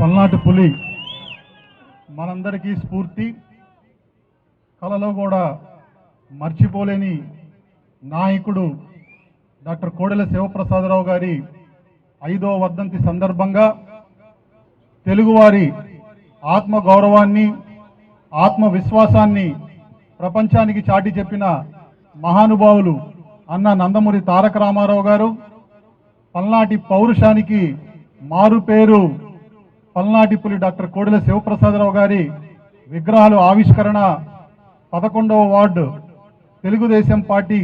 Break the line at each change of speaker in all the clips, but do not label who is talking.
పల్నాటి పులి మనందరికీ స్ఫూర్తి. కళలో కూడా మర్చిపోలేని నాయకుడు డాక్టర్ కోడెల శివప్రసాదరావు గారి ఐదో వర్ధంతి సందర్భంగా తెలుగువారి ఆత్మ గౌరవాన్ని ఆత్మవిశ్వాసాన్ని ప్రపంచానికి చాటి చెప్పిన మహానుభావులు అన్న నందమూరి తారక రామారావు గారు పల్నాటి పౌరుషానికి మారు పల్నాటిపులి డాక్టర్ కోడెల శివప్రసాదరావు గారి విగ్రహాలు ఆవిష్కరణ పదకొండవ వార్డు తెలుగుదేశం పార్టీ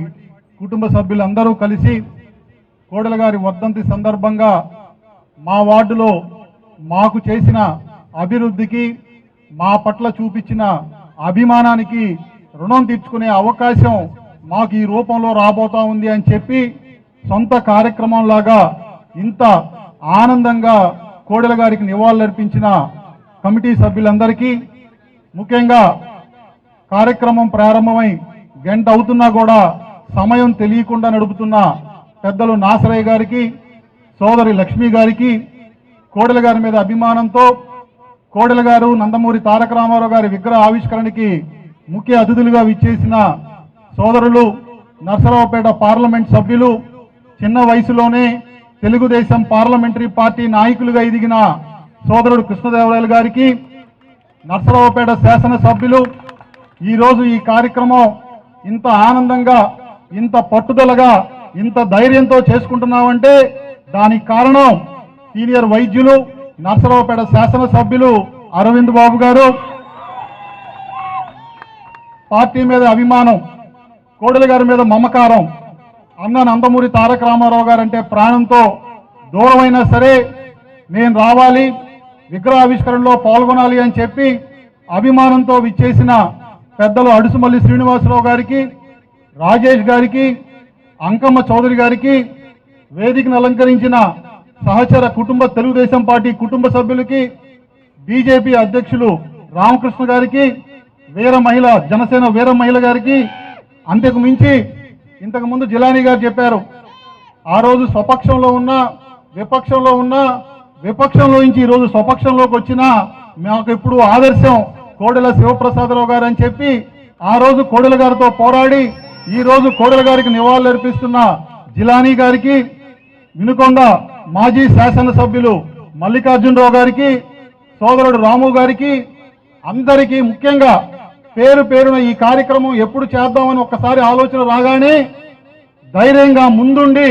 కుటుంబ సభ్యులందరూ కలిసి కోడెల గారి వర్ధంతి సందర్భంగా మా వార్డులో మాకు చేసిన అభివృద్ధికి మా పట్ల చూపించిన అభిమానానికి రుణం తీర్చుకునే అవకాశం మాకు ఈ రూపంలో రాబోతా ఉంది అని చెప్పి సొంత కార్యక్రమంలాగా ఇంత ఆనందంగా కోడెల గారికి నివాళులర్పించిన కమిటీ సభ్యులందరికీ ముఖ్యంగా కార్యక్రమం ప్రారంభమై గంట అవుతున్నా కూడా సమయం తెలియకుండా నడుపుతున్న పెద్దలు నాసరయ్య గారికి సోదరి లక్ష్మి గారికి కోడెల గారి మీద అభిమానంతో కోడెల గారు నందమూరి తారక రామారావు గారి విగ్రహ ఆవిష్కరణకి ముఖ్య అతిథులుగా విచ్చేసిన సోదరులు నర్సరావుపేట పార్లమెంట్ సభ్యులు చిన్న వయసులోనే తెలుగుదేశం పార్లమెంటరీ పార్టీ నాయకులుగా ఎదిగిన సోదరుడు కృష్ణదేవరాయలు గారికి నర్సరావుపేట శాసనసభ్యులు ఈరోజు ఈ కార్యక్రమం ఇంత ఆనందంగా ఇంత పట్టుదలగా ఇంత ధైర్యంతో చేసుకుంటున్నామంటే దానికి కారణం సీనియర్ వైద్యులు నర్సరావుపేట శాసనసభ్యులు అరవింద్ బాబు గారు. పార్టీ మీద అభిమానం కోడలి గారి మీద మమకారం అన్న నందమూరి తారక రామారావు గారు అంటే ప్రాణంతో దూరమైనా సరే నేను రావాలి విగ్రహావిష్కరణలో పాల్గొనాలి అని చెప్పి అభిమానంతో విచ్చేసిన పెద్దలు అడుసుమల్లి శ్రీనివాసరావు గారికి రాజేష్ గారికి అంకమ్మ చౌదరి గారికి వేదికను అలంకరించిన సహచర కుటుంబ తెలుగుదేశం పార్టీ కుటుంబ సభ్యులకి బీజేపీ అధ్యక్షులు రామకృష్ణ గారికి వీర మహిళ జనసేన వీర మహిళ గారికి అంతకు మించి ఇంతకు ముందు జిలానీ గారు చెప్పారు ఆ రోజు స్వపక్షంలో ఉన్న విపక్షంలో ఉన్న విపక్షంలో నుంచి ఈ రోజు స్వపక్షంలోకి వచ్చిన మాకు ఇప్పుడు ఆదర్శం కోడెల శివప్రసాదరావు గారు అని చెప్పి ఆ రోజు కోడెల గారితో పోరాడి ఈ రోజు కోడెల గారికి నివాళులర్పిస్తున్న జిలానీ గారికి వినుకొండ మాజీ శాసనసభ్యులు మల్లికార్జునరావు గారికి సోదరుడు రాము గారికి అందరికీ ముఖ్యంగా పేరు పేరున ఈ కార్యక్రమం ఎప్పుడు చేద్దామని ఒక్కసారి ఆలోచన రాగానే ధైర్యంగా ముందుండి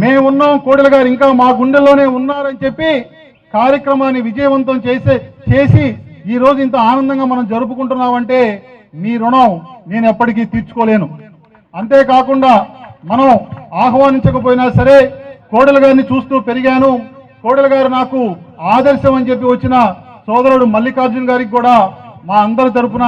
మేమున్నాం కోడెల గారు ఇంకా మా గుండెల్లోనే ఉన్నారని చెప్పి కార్యక్రమాన్ని విజయవంతం చేసే చేసి ఈ రోజు ఇంత ఆనందంగా మనం జరుపుకుంటున్నామంటే మీ రుణం నేను ఎప్పటికీ తీర్చుకోలేను. అంతేకాకుండా మనం ఆహ్వానించకపోయినా సరే కోడెల గారిని చూస్తూ పెరిగాను. కోడెల గారు నాకు ఆదర్శం అని చెప్పి వచ్చిన సోదరుడు మల్లికార్జున్ గారికి కూడా మా అందరి తరపున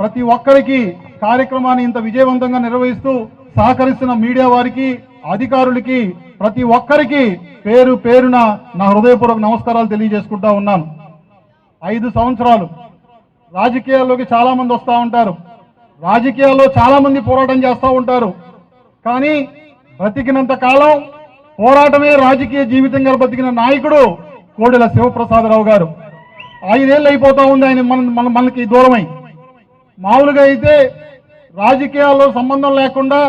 ప్రతి ఒక్కరికి కార్యక్రమాన్ని ఇంత విజయవంతంగా నిర్వహిస్తూ సహకరిస్తున్న మీడియా వారికి అధికారులకి ప్రతి ఒక్కరికి పేరు పేరున నా హృదయపూర్వక నమస్కారాలు తెలియజేసుకుంటా ఉన్నాను. ఐదు సంవత్సరాలు రాజకీయాల్లోకి చాలా మంది వస్తూ ఉంటారు. రాజకీయాల్లో చాలా మంది పోరాటం చేస్తూ ఉంటారు. కానీ బ్రతికినంత కాలం పోరాటమే రాజకీయ జీవితంగా బ్రతికిన నాయకుడు కోడెల శివప్రసాదరావు గారు. ఐదేళ్ళు అయిపోతా ఉంది ఆయన మన మన మనకి దూరమై. మామూలుగా అయితే రాజకీయాల్లో సంబంధం లేకుండా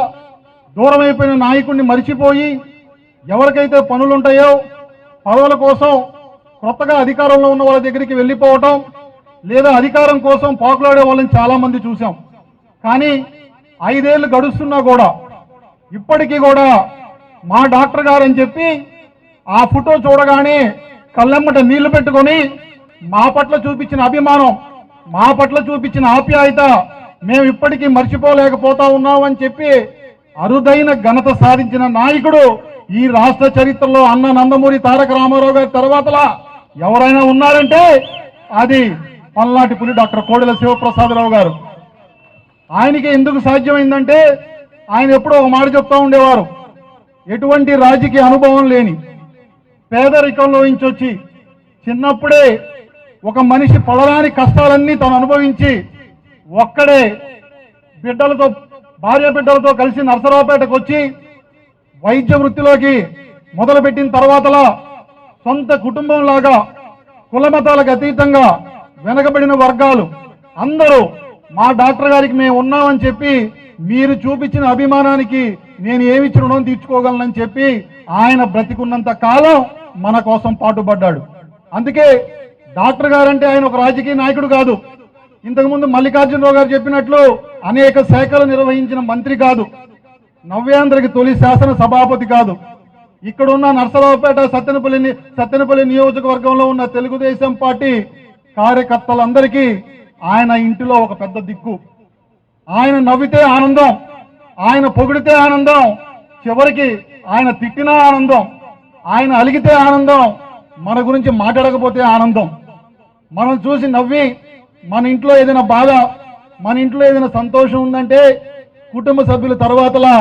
దూరం అయిపోయిన నాయకుడిని మరిచిపోయి ఎవరికైతే పనులుంటాయో పదవుల కోసం కొత్తగా అధికారంలో ఉన్న వాళ్ళ దగ్గరికి వెళ్ళిపోవటం లేదా అధికారం కోసం పాకులాడే వాళ్ళని చాలామంది చూసాం కానీ ఐదేళ్ళు గడుస్తున్నా కూడా ఇప్పటికీ కూడా మా డాక్టర్ గారు అని చెప్పి ఆ ఫోటో చూడగానే కళ్ళెమ్మట నీళ్ళు పెట్టుకొని మా పట్ల చూపించిన అభిమానం మా పట్ల చూపించిన ఆప్యాయత మేము ఇప్పటికీ మర్చిపోలేకపోతా ఉన్నామని చెప్పి అరుదైన ఘనత సాధించిన నాయకుడు ఈ రాష్ట్ర చరిత్రలో అన్న నందమూరి తారక రామారావు గారి తర్వాతలా ఎవరైనా ఉన్నారంటే అది పల్నాటి పులి డాక్టర్ కోడెల శివప్రసాదరావు గారు. ఆయనకి ఎందుకు సాధ్యమైందంటే ఆయన ఎప్పుడో ఒక మాట చెప్తా ఉండేవారు ఎటువంటి రాజకీయ అనుభవం లేని పేదరికంలో నుంచి వచ్చి చిన్నప్పుడే ఒక మనిషి పడరాని కష్టాలన్నీ తను అనుభవించి ఒక్కడే బిడ్డలతో భార్య బిడ్డలతో కలిసి నరసరావుపేటకు వచ్చి వైద్య వృత్తిలోకి మొదలుపెట్టిన తర్వాతలా సొంత కుటుంబంలాగా కులమతాలకు అతీతంగా వెనకబడిన వర్గాలు అందరూ మా డాక్టర్ గారికి మేము ఉన్నామని చెప్పి మీరు చూపించిన అభిమానానికి నేను ఏమిచ్చి రుణం తీర్చుకోగలనని చెప్పి ఆయన బ్రతికున్నంత కాలం మన కోసం పాటుపడ్డాడు. అందుకే డాక్టర్ గారంటే ఆయన ఒక రాజకీయ నాయకుడు కాదు. ఇంతకుముందు మల్లికార్జునరావు గారు చెప్పినట్లు అనేక శాఖలు నిర్వహించిన మంత్రి కాదు. నవ్యాంధ్రకి తొలి శాసన సభాపతి కాదు. ఇక్కడున్న నర్సరావుపేట సత్తెనపల్లి సత్తెనపల్లి నియోజకవర్గంలో ఉన్న తెలుగుదేశం పార్టీ కార్యకర్తలందరికీ ఆయన ఇంటిలో ఒక పెద్ద దిక్కు. ఆయన నవ్వితే ఆనందం ఆయన పొగిడితే ఆనందం చివరికి ఆయన తిట్టినా ఆనందం ఆయన అలిగితే ఆనందం మన గురించి మాట్లాడకపోతే ఆనందం. మనం చూసి నవ్వి మన ఇంట్లో ఏదైనా బాధ మన ఇంట్లో ఏదైనా సంతోషం ఉందంటే కుటుంబ సభ్యుల తర్వాతలా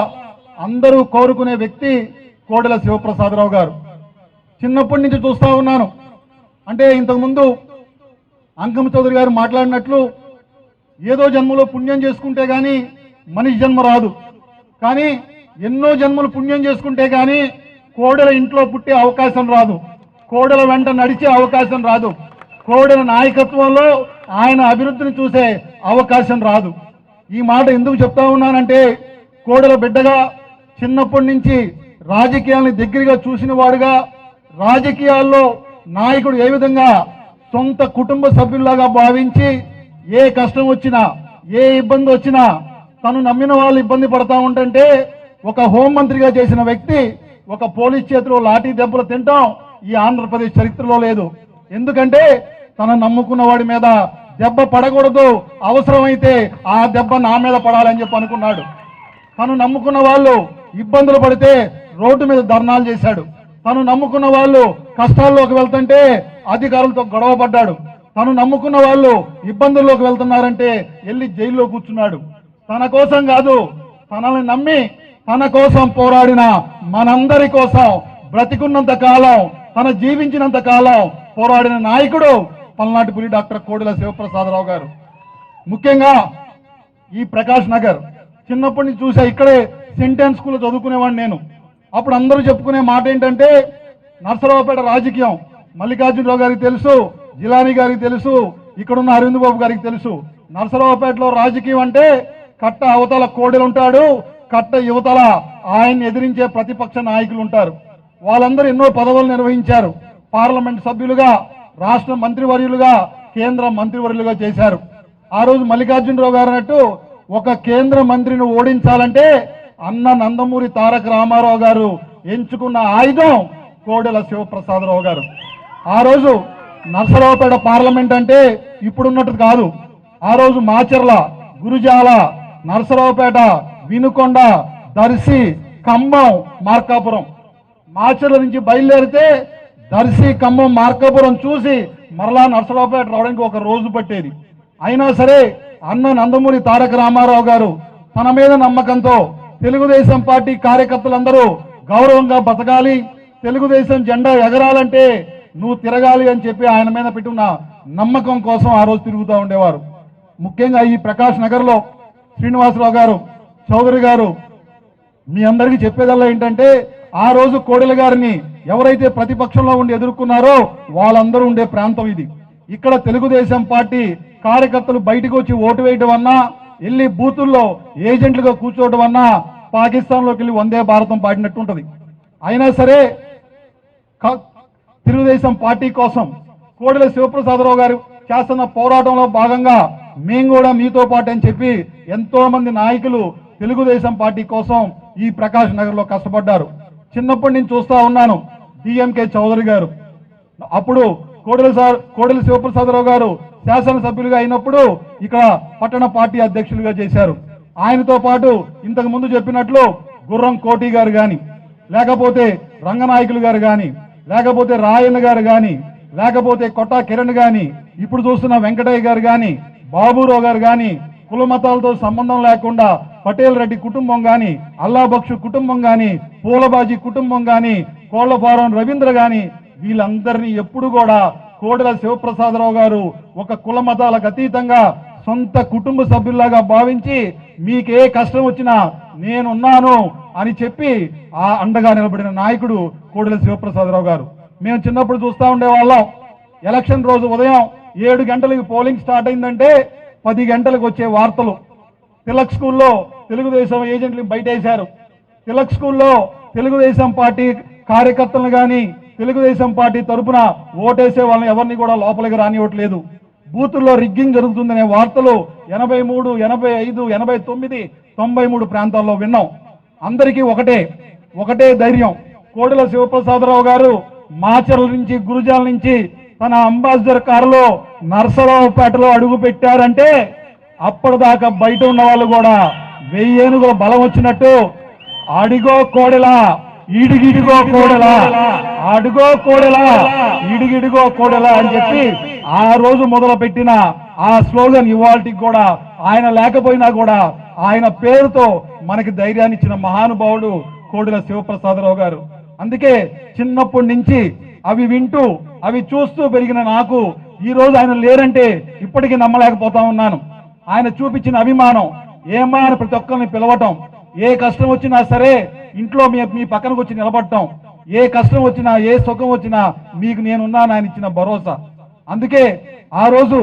అందరూ కోరుకునే వ్యక్తి కోడెల శివప్రసాదరావు గారు. చిన్నప్పటి నుంచి చూస్తా ఉన్నాను. అంటే ఇంతకుముందు అంకమ చౌదరి గారు మాట్లాడినట్లు ఏదో జన్మలో పుణ్యం చేసుకుంటే కానీ మనిషి జన్మ రాదు. కానీ ఎన్నో జన్మలు పుణ్యం చేసుకుంటే కానీ కోడల ఇంట్లో పుట్టే అవకాశం రాదు. కోడల వెంట నడిచే అవకాశం రాదు. కోడెల నాయకత్వంలో ఆయన అభివృద్ధిని చూసే అవకాశం రాదు. ఈ మాట ఎందుకు చెప్తా ఉన్నానంటే కోడెల బిడ్డగా చిన్నప్పటి నుంచి రాజకీయాల్ని దగ్గరగా చూసిన వాడుగా రాజకీయాల్లో నాయకుడు ఏ విధంగా సొంత కుటుంబ సభ్యుల్లాగా భావించి ఏ కష్టం వచ్చినా ఏ ఇబ్బంది వచ్చినా తను నమ్మిన వాళ్ళు ఇబ్బంది పడతా ఉంటుంటే ఒక హోంమంత్రిగా చేసిన వ్యక్తి ఒక పోలీస్ చేతిలో లాఠీ దెబ్బలు తింటాం ఈ ఆంధ్రప్రదేశ్ చరిత్రలో లేదు. ఎందుకంటే తన నమ్ముకున్న వాడి మీద దెబ్బ పడకూడదు. అవసరమైతే ఆ దెబ్బ నా మీద పడాలని చెప్పి అనుకున్నాడు. తను నమ్ముకున్న వాళ్ళు ఇబ్బందులు పడితే రోడ్డు మీద ధర్నాలు చేశాడు. తను నమ్ముకున్న వాళ్ళు కష్టాల్లోకి వెళ్తుంటే అధికారులతో గొడవ పడ్డాడు. తను నమ్ముకున్న వాళ్ళు ఇబ్బందుల్లోకి వెళ్తున్నారంటే వెళ్ళి జైల్లో కూర్చున్నాడు. తన కోసం కాదు తనని నమ్మి తన కోసం పోరాడిన మనందరి కోసం బ్రతికున్నంత కాలం తన జీవించినంత కాలం పోరాడిన నాయకుడు పల్నాటి పులి డాక్టర్ కోడెల శివప్రసాదరావు గారు. ముఖ్యంగా ఈ ప్రకాష్ నగర్ చిన్నప్పటి నుంచి చూసా ఇక్కడే సెంటెన్స్ స్కూల్లో చదువుకునేవాడిని నేను. అప్పుడు అందరూ చెప్పుకునే మాట ఏంటంటే నర్సరావుపేట రాజకీయం మల్లికార్జునరావు గారికి తెలుసు జిలానీ గారికి తెలుసు ఇక్కడున్న అరవింద్ బాబు గారికి తెలుసు. నర్సరావుపేటలో రాజకీయం అంటే కట్ట అవతల కోడెలు ఉంటాడు కట్ట యువతల ఆయన్ని ఎదిరించే ప్రతిపక్ష నాయకులు ఉంటారు. వాళ్ళందరూ ఎన్నో పదవులు నిర్వహించారు. పార్లమెంట్ సభ్యులుగా రాష్ట్ర మంత్రివర్యులుగా కేంద్ర మంత్రివర్యులుగా చేశారు. ఆ రోజు మల్లికార్జునరావు గారు అన్నట్టు ఒక కేంద్ర మంత్రిని ఓడించాలంటే అన్న నందమూరి తారక రామారావు గారు ఎంచుకున్న ఆయుధం కోడెల శివప్రసాదరావు గారు. ఆ రోజు నర్సరావుపేట పార్లమెంట్ అంటే ఇప్పుడున్నట్టు కాదు. ఆ రోజు మాచర్ల గురుజాల నర్సరావుపేట వినుకొండ దర్శి ఖమ్మం మార్కాపురం. మాచర్ల నుంచి బయలుదేరితే దర్శి ఖమ్మం మార్కాపురం చూసి మరలా నర్సరావుపేట రావడానికి ఒక రోజు పట్టేది. అయినా సరే అన్న నందమూరి తారక రామారావు గారు తన మీద నమ్మకంతో తెలుగుదేశం పార్టీ కార్యకర్తలందరూ గౌరవంగా బతకాలి తెలుగుదేశం జెండా ఎగరాలంటే నువ్వు తిరగాలి అని చెప్పి ఆయన మీద పెట్టున్న నమ్మకం కోసం ఆ రోజు తిరుగుతూ ఉండేవారు. ముఖ్యంగా ఈ ప్రకాష్ నగర్లో శ్రీనివాసరావు గారు చౌదరి గారు మీ అందరికీ చెప్పేదల్లా ఏంటంటే ఆ రోజు కోడెల గారిని ఎవరైతే ప్రతిపక్షంలో ఉండి ఎదుర్కొన్నారో వాళ్ళందరూ ఉండే ప్రాంతం ఇది. ఇక్కడ తెలుగుదేశం పార్టీ కార్యకర్తలు బయటకు వచ్చి ఓటు వేయడం అన్నా వెళ్ళి బూతుల్లో ఏజెంట్లుగా కూర్చోవడం అన్నా పాకిస్తాన్లోకి వెళ్ళి వందే భారతం పాడినట్టు ఉంటుంది. అయినా సరే తెలుగుదేశం పార్టీ కోసం కోడెల శివప్రసాదరావు గారు చేస్తున్న పోరాటంలో భాగంగా మేము కూడా మీతో పాటు అని చెప్పి ఎంతో మంది నాయకులు తెలుగుదేశం పార్టీ కోసం ఈ ప్రకాష్ నగర్లో కష్టపడ్డారు. చిన్నప్పటి నుంచి చూస్తూ ఉన్నాను. డిఎంకే చౌదరి గారు. అప్పుడు కోడెల సార్ కోడెల శివప్రసాదరావు గారు శాసనసభ్యులుగా అయినప్పుడు ఇక్కడ పట్టణ పార్టీ అధ్యక్షులుగా చేశారు. ఆయనతో పాటు ఇంతకు ముందు చెప్పినట్లు గుర్రం కోటి గారు కానీ లేకపోతే రంగనాయకులు గారు కానీ లేకపోతే రాయన్న గారు కానీ లేకపోతే కొట్టా కిరణ్ కానీ ఇప్పుడు చూస్తున్న వెంకటయ్య గారు కానీ బాబురావు గారు కానీ కుల మతాలతో సంబంధం లేకుండా పటేల్ రెడ్డి కుటుంబం కానీ అల్లాబక్షు కుటుంబం కానీ పూలబాజీ కుటుంబం కానీ కోళ్ళఫారం రవీంద్ర కానీ వీళ్ళందరినీ ఎప్పుడు కూడా కోడెల శివప్రసాదరావు గారు ఒక కుల మతాలకు అతీతంగా సొంత కుటుంబ సభ్యుల్లాగా భావించి మీకు ఏ కష్టం వచ్చినా నేనున్నాను అని చెప్పి ఆ అండగా నిలబడిన నాయకుడు కోడెల శివప్రసాదరావు గారు. మేము చిన్నప్పుడు చూస్తూ ఉండేవాళ్ళం. ఎలక్షన్ రోజు ఉదయం ఏడు గంటలకు పోలింగ్ స్టార్ట్ అయిందంటే పది గంటలకు వచ్చే వార్తలు. తిలక్ స్కూల్లో తెలుగుదేశం ఏజెంట్లు బయటేశారు. తిలక్ స్కూల్లో తెలుగుదేశం పార్టీ కార్యకర్తలను కానీ తెలుగుదేశం పార్టీ తరపున ఓటేసే వాళ్ళని ఎవరిని కూడా లోపలికి రానివ్వట్లేదు. బూతుల్లో రిగ్గింగ్ జరుగుతుందనే వార్తలు ఎనభై మూడు ఎనభై ఐదు ఎనభై తొమ్మిది తొంభై మూడు ప్రాంతాల్లో విన్నాం. అందరికీ ఒకటే ఒకటే ధైర్యం. కోడెల శివప్రసాదరావు గారు మాచర్ల నుంచి గురుజాల నుంచి తన అంబాసిడర్ కారులో నర్సరావుపేటలో అడుగు పెట్టారంటే అప్పటిదాకా బయట ఉన్న వాళ్ళు కూడా వెయ్యి ఏనుగుల బలం వచ్చినట్టు అడిగో కోడెలా ఈడిగిడిగో కోడెలా అడుగో కోడెలా ఈడిగిడిగో కోడెలా అని చెప్పి ఆ రోజు మొదలు పెట్టిన ఆ స్లోగన్ ఇవాళకి కూడా ఆయన లేకపోయినా కూడా ఆయన పేరుతో మనకి ధైర్యాన్ని ఇచ్చిన మహానుభావుడు కోడెల శివప్రసాదరావు గారు. అందుకే చిన్నప్పటి నుంచి అవి వింటూ అవి చూస్తూ పెరిగిన నాకు ఈ రోజు ఆయన లేరంటే ఇప్పటికీ నమ్మలేకపోతా ఉన్నాను. ఆయన చూపించిన అభిమానం ఏమా అని ప్రతి ఒక్కరిని పిలవటం ఏ కష్టం వచ్చినా సరే ఇంట్లో మీ మీ పక్కనకు వచ్చి నిలబడటం ఏ కష్టం వచ్చినా ఏ సుఖం వచ్చినా మీకు నేనున్నాను ఆయన ఇచ్చిన భరోసా. అందుకే ఆ రోజు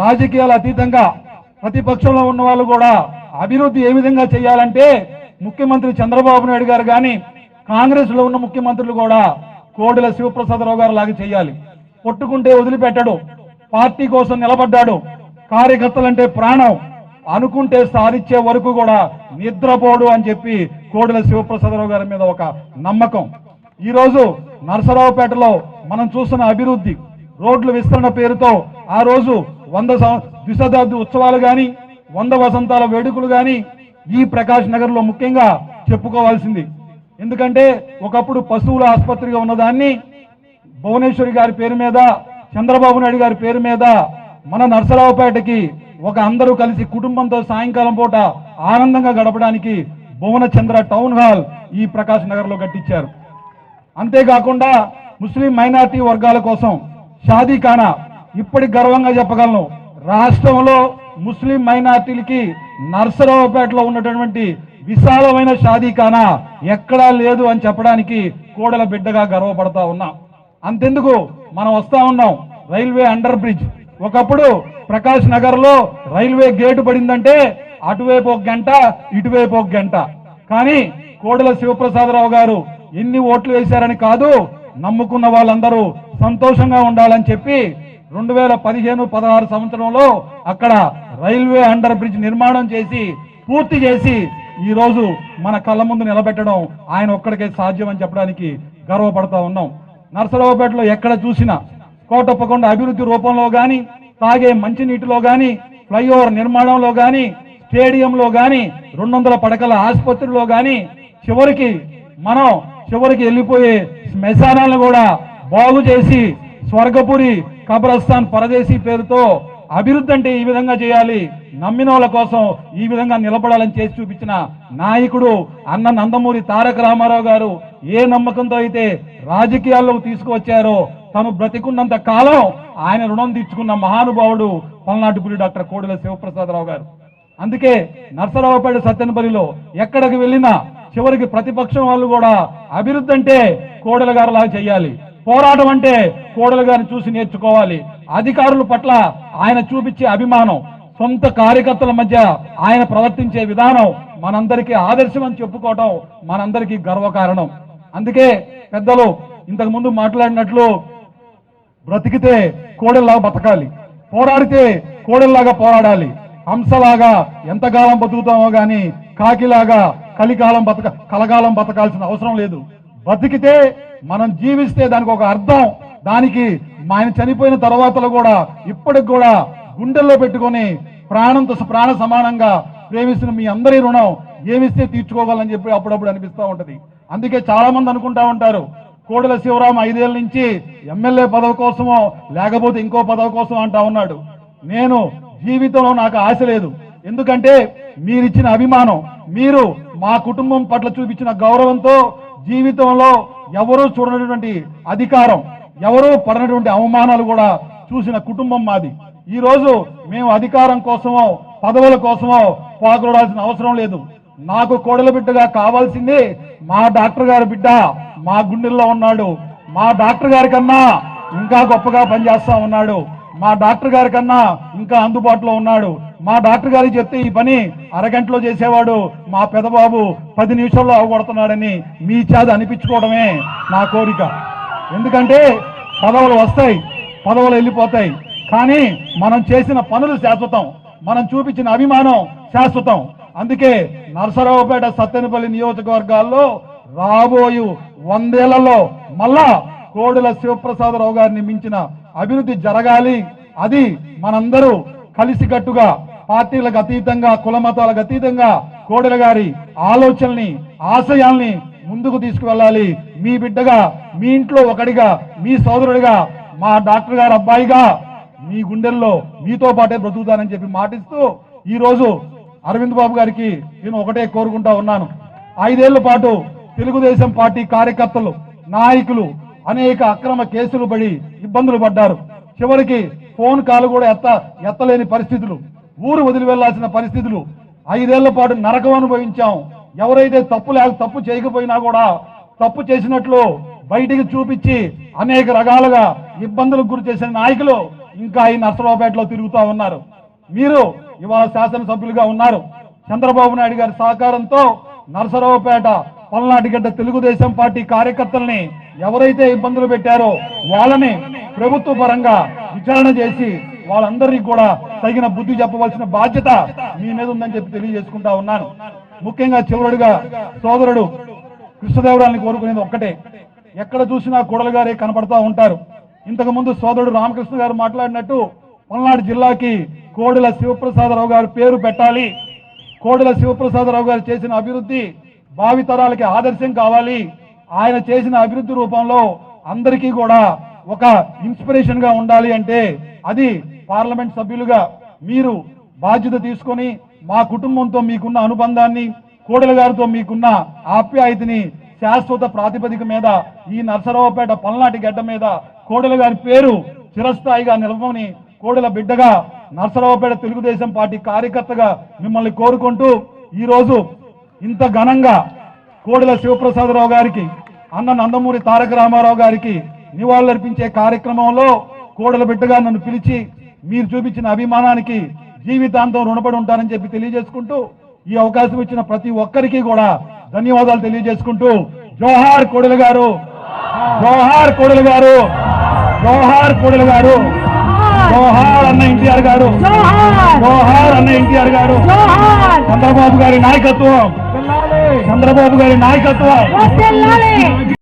రాజకీయాల అతీతంగా ప్రతిపక్షంలో ఉన్న వాళ్ళు కూడా అభివృద్ధి ఏ విధంగా చేయాలంటే ముఖ్యమంత్రి చంద్రబాబు నాయుడు గారు కానీ కాంగ్రెస్లో ఉన్న ముఖ్యమంత్రులు కూడా కోడెల శివప్రసాదరావు గారు లాగా చేయాలి. కొట్టుకుంటే వదిలిపెట్టాడు. పార్టీ కోసం నిలబడ్డాడు. కార్యకర్తలంటే ప్రాణం. అనుకుంటే సాధించే వరకు కూడా నిద్రపోడు అని చెప్పి కోడెల శివప్రసాదరావు గారి మీద ఒక నమ్మకం. ఈరోజు నరసరావుపేటలో మనం చూస్తున్న అభివృద్ధి రోడ్ల విస్తరణ పేరుతో ఆ రోజు వంద ద్విశతాబ్ది ఉత్సవాలు కానీ వంద వసంతాల వేడుకలు కానీ ఈ ప్రకాష్ నగర్లో ముఖ్యంగా చెప్పుకోవాల్సింది. ఎందుకంటే ఒకప్పుడు పశువుల ఆసుపత్రిగా ఉన్నదాన్ని భువనేశ్వరి గారి పేరు మీద చంద్రబాబు నాయుడు గారి పేరు మీద మన నర్సరావుపేటకి ఒక అందరూ కలిసి కుటుంబంతో సాయంకాలం పూట ఆనందంగా గడపడానికి భువన చంద్ర టౌన్ హాల్ ఈ ప్రకాష్ నగర్లో కట్టించారు. అంతేకాకుండా ముస్లిం మైనార్టీ వర్గాల కోసం షాదీ ఖానా ఇప్పటి గర్వంగా చెప్పగలను. రాష్ట్రంలో ముస్లిం మైనార్టీలకి నర్సరావుపేటలో ఉన్నటువంటి విశాలమైన షాదీ ఖానా ఎక్కడా లేదు అని చెప్పడానికి కోడల బిడ్డగా గర్వపడతా ఉన్నాం. అంతెందుకు మనం వస్తా ఉన్నాం రైల్వే అండర్ బ్రిడ్జ్. ఒకప్పుడు ప్రకాష్ నగర్లో రైల్వే గేటు పడిందంటే అటువైపు ఒక గంట ఇటువైపు ఒక గంట. కానీ కోడెల శివప్రసాదరావు గారు ఎన్ని ఓట్లు వేశారని కాదు నమ్ముకున్న వాళ్ళందరూ సంతోషంగా ఉండాలని చెప్పి రెండు వేల పదిహేను పదహారు సంవత్సరంలో అక్కడ రైల్వే అండర్ బ్రిడ్జ్ నిర్మాణం చేసి పూర్తి చేసి ఈరోజు మన కళ్ళ ముందు నిలబెట్టడం ఆయన ఒక్కడికే సాధ్యం అని చెప్పడానికి గర్వపడతా ఉన్నాం. నర్సరావుపేటలో ఎక్కడ చూసినా కోటప్పకొండ అభివృద్ధి రూపంలో కానీ తాగే మంచినీటిలో కానీ ఫ్లైఓవర్ నిర్మాణంలో కానీ స్టేడియంలో కానీ రెండు వందల పడకల ఆసుపత్రిలో కానీ చివరికి మనం చివరికి వెళ్ళిపోయే శ్మశానాలను కూడా బాగు చేసి స్వర్గపురి కబ్రస్థాన్ పరదేశీ పేరుతో అభివృద్ధి అంటే ఈ విధంగా చేయాలి. నమ్మిన వాళ్ళ కోసం ఈ విధంగా నిలబడాలని చేసి చూపించిన నాయకుడు అన్న నందమూరి తారక రామారావు గారు ఏ నమ్మకంతో అయితే రాజకీయాల్లోకి తీసుకువచ్చారో తను బ్రతికున్నంత కాలం ఆయన రుణం తీర్చుకున్న మహానుభావుడు పల్నాటిపురి డాక్టర్ కోడెల శివప్రసాదరావు గారు. అందుకే నర్సరావుపేట సత్యనపల్లిలో ఎక్కడికి వెళ్ళినా చివరికి ప్రతిపక్షం వాళ్ళు కూడా అభివృద్ధి అంటే కోడెల గారిలాగా చేయాలి పోరాటం అంటే కోడెల గారిని చూసి నేర్చుకోవాలి. అధికారుల పట్ల ఆయన చూపించే అభిమానం సొంత కార్యకర్తల మధ్య ఆయన ప్రవర్తించే విధానం మనందరికీ ఆదర్శం అని చెప్పుకోవటం మనందరికీ గర్వకారణం. అందుకే పెద్దలు ఇంతకు ముందు మాట్లాడినట్లు బ్రతికితే కోడెల్లాగా బతకాలి. పోరాడితే కోడెల్లాగా పోరాడాలి. హంసలాగా ఎంతకాలం బతుకుతామో గాని కాకిలాగా కలికాలం బతక కలకాలం బతకాల్సిన అవసరం లేదు. బతికితే మనం జీవిస్తే దానికి ఒక అర్థం. దానికి ఆయన చనిపోయిన తర్వాతలో కూడా ఇప్పటికి కూడా గుండెల్లో పెట్టుకొని ప్రాణంతో ప్రాణ సమానంగా ప్రేమిస్తున్న మీ అందరి రుణం ఏమిస్తే తీర్చుకోగలని చెప్పి అప్పుడప్పుడు అనిపిస్తూ ఉంటుంది. అందుకే చాలామంది అనుకుంటా ఉంటారు కోడెల శివరాం ఐదేళ్ళ నుంచి ఎమ్మెల్యే పదవి కోసమో లేకపోతే ఇంకో పదవి కోసం అంటా ఉన్నాడు. నేను జీవితంలో నాకు ఆశ లేదు. ఎందుకంటే మీరిచ్చిన అభిమానం మీరు మా కుటుంబం పట్ల చూపించిన గౌరవంతో జీవితంలో ఎవరూ చూడనటువంటి అధికారం ఎవరూ పడనటువంటి అవమానాలు కూడా చూసిన కుటుంబం మాది. ఈ రోజు మేము అధికారం కోసమో పదవుల కోసమో పాకులాడాల్సిన అవసరం లేదు. నాకు కోడల బిడ్డగా కావాల్సింది మా డాక్టర్ గారి బిడ్డ మా గుండెల్లో ఉన్నాడు. మా డాక్టర్ గారి కన్నా ఇంకా గొప్పగా పనిచేస్తా ఉన్నాడు. మా డాక్టర్ గారి కన్నా ఇంకా అందుబాటులో ఉన్నాడు. మా డాక్టర్ గారికి చెప్తే ఈ పని అరగంటలో చేసేవాడు. మా పెదబాబు పది నిమిషాల్లో అవగొడుతున్నాడని మీ చేత అనిపించుకోవడమే నా కోరిక. ఎందుకంటే పదవులు వస్తాయి పదవులు వెళ్ళిపోతాయి. కానీ మనం చేసిన పనులు శాశ్వతం. మనం చూపించిన అభిమానం శాశ్వతం. అందుకే నరసరావుపేట సత్తెనపల్లి నియోజకవర్గాల్లో రాబోయే వందేళ్ళలో మళ్ళా కోడుల శివప్రసాదరావు గారిని మించిన అభివృద్ధి జరగాలి. అది మనందరూ కలిసికట్టుగా పార్టీలకు అతీతంగా కులమతాలకు అతీతంగా కోడెల గారి ఆలోచనల్ని ఆశయాల్ని ముందుకు తీసుకువెళ్ళాలి. మీ బిడ్డగా మీ ఇంట్లో ఒకడిగా మీ సోదరుడిగా మా డాక్టర్ గారు అబ్బాయిగా మీ గుండెల్లో మీతో పాటే బ్రతుకుతానని చెప్పి మాటిస్తూ ఈరోజు అరవింద్ బాబు గారికి నేను ఒకటే కోరుకుంటా ఉన్నాను. ఐదేళ్ళ పాటు తెలుగుదేశం పార్టీ కార్యకర్తలు నాయకులు అనేక అక్రమ కేసులు పడి ఇబ్బందులు పడ్డారు. చివరికి ఫోన్ కాల్ కూడా ఎత్త ఎత్తలేని పరిస్థితులు ఊరు వదిలి వెళ్ళాల్సిన పరిస్థితులు. ఐదేళ్ళ పాటు నరకం అనుభవించాం. ఎవరైతే తప్పు లేక తప్పు చేయకపోయినా కూడా తప్పు చేసినట్లు బయటికి చూపించి అనేక రకాలుగా ఇబ్బందులకు గురి చేసిన నాయకులు ఇంకా ఈ నర్సరావుపేటలో తిరుగుతూ ఉన్నారు. మీరు ఇవాళ శాసనసభ్యులుగా ఉన్నారు చంద్రబాబు నాయుడు గారి సహకారంతో నరసరావుపేట పల్నాటిగడ్డ తెలుగుదేశం పార్టీ కార్యకర్తల్ని ఎవరైతే ఇబ్బందులు పెట్టారో వాళ్ళని ప్రభుత్వ పరంగా విచారణ చేసి వాళ్ళందరికీ కూడా తగిన బుద్ధి చెప్పవలసిన బాధ్యత మీ మీద ఉందని చెప్పి తెలియజేసుకుంటా ఉన్నాను. ముఖ్యంగా చివరుడుగా సోదరుడు కృష్ణదేవరాయని కోరుకునేది ఒక్కటే. ఎక్కడ చూసినా కోడలు గారే కనపడతా ఉంటారు. ఇంతకు ముందు సోదరుడు రామకృష్ణ గారు మాట్లాడినట్టు పల్నాడు జిల్లాకి కోడెల శివప్రసాదరావు గారు పేరు పెట్టాలి. కోడెల శివప్రసాదరావు గారు చేసిన అభివృద్ధి భావితరాలకి ఆదర్శం కావాలి. ఆయన చేసిన అభివృద్ధి రూపంలో అందరికీ కూడా ఒక ఇన్స్పిరేషన్గా ఉండాలి అంటే అది పార్లమెంట్ సభ్యులుగా మీరు బాధ్యత తీసుకొని మా కుటుంబంతో మీకున్న అనుబంధాన్ని కోడెల గారితో మీకున్న ఆప్యాయతని శాశ్వత ప్రాతిపదిక మీద ఈ నర్సరావుపేట పల్నాటి గడ్డ మీద కోడెల గారి పేరు చిరస్థాయిగా నిలవని కోడల బిడ్డగా నర్సరావుపేట తెలుగుదేశం పార్టీ కార్యకర్తగా మిమ్మల్ని కోరుకుంటూ ఈరోజు ఇంత ఘనంగా కోడెల శివప్రసాదరావు గారికి అన్న నందమూరి తారక రామారావు గారికి నివాళులర్పించే కార్యక్రమంలో కోడల బిడ్డగా నన్ను పిలిచి మీరు చూపించిన అభిమానానికి జీవితాంతం రుణపడి ఉంటానని చెప్పి తెలియజేసుకుంటూ ఈ అవకాశం ఇచ్చిన ప్రతి ఒక్కరికి కూడా ధన్యవాదాలు తెలియజేసుకుంటూ జోహార్ కోడెల గారు జోహార్ కోడెల గారు జోహార్ కోడెల గారు. జోహార్! అన్న ఎన్టీఆర్ గారు!
జోహార్!
అన్న ఎన్టీఆర్ గారు! చంద్రబాబు గారి నాయకత్వం! చంద్రబాబు గారి నాయకత్వం!